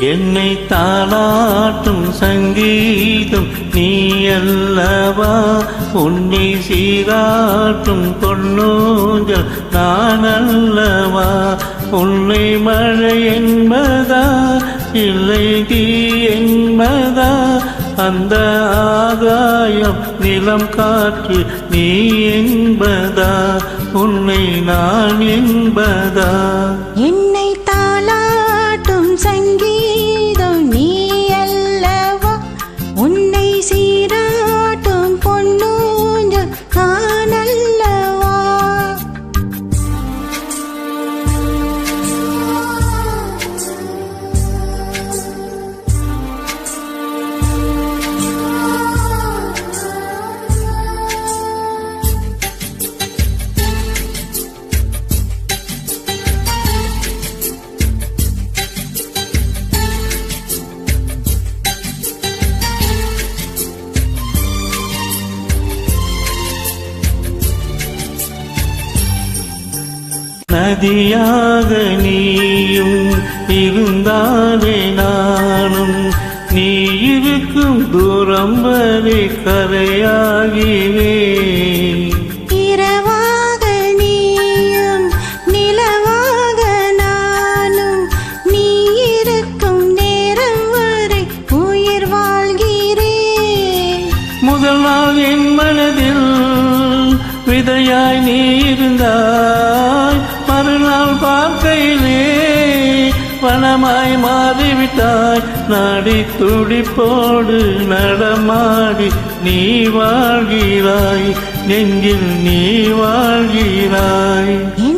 என்னை தாளாட்டும் சங்கீதம் நீ அல்லவா உன்னை சீராட்டும் பொன்னூஞ்சல் நான் அல்லவா உன்னை மழை என்பதா? இல்லை தீ என்பதா? அந்த ஆகாயம் நிலம் காற்று நீ என்பதா? உன்னை நான் என்பதா? என் நதியாக நீயும் இருந்தாலே நானும் நீ இருக்கும் தூரம் வரை கரையாகிவே முதல் நாள் என் மனதில் விதையாய் நீ இருந்தாய். வனமாய் மாறிவிட்டாய். நாடி துடிப்போடு நடமாடி நீ வாழ்கிறாய். நெஞ்சில் நீ வாழ்கிறாய்.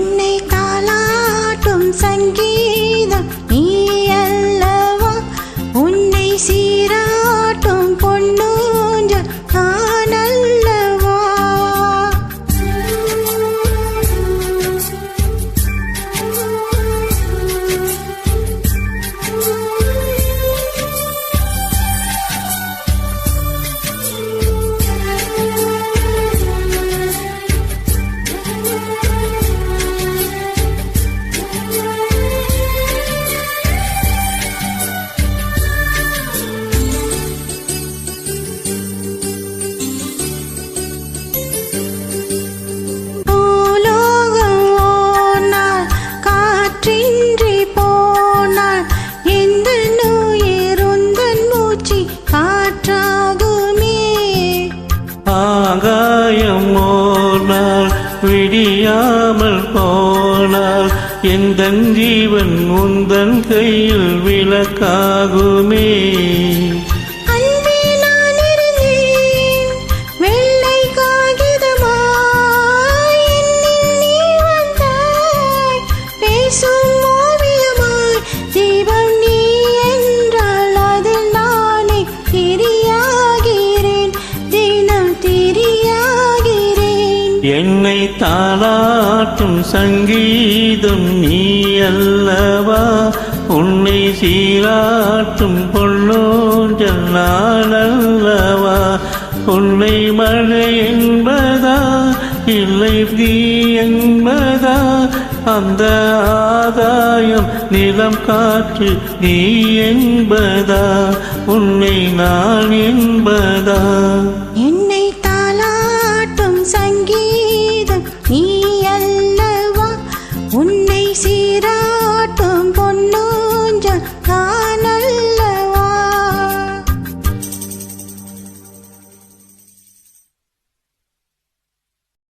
ஆகாயம் ஓர் விடியாமல் போனால் எந்த ஜீவன் முந்தன் கையில் விளக்காகுமே. பாட்டும் சங்கீதம் நீ அல்லவா உன்னை சீராட்டும் பொன்னோஞ்சல் நான் அல்லவா உன்னை மழை என்பதா? இல்லை தீ என்பதா? அந்த ஆதாயம் நிலம் காற்று நீ என்பதா? உன்னை நான் என்பதா?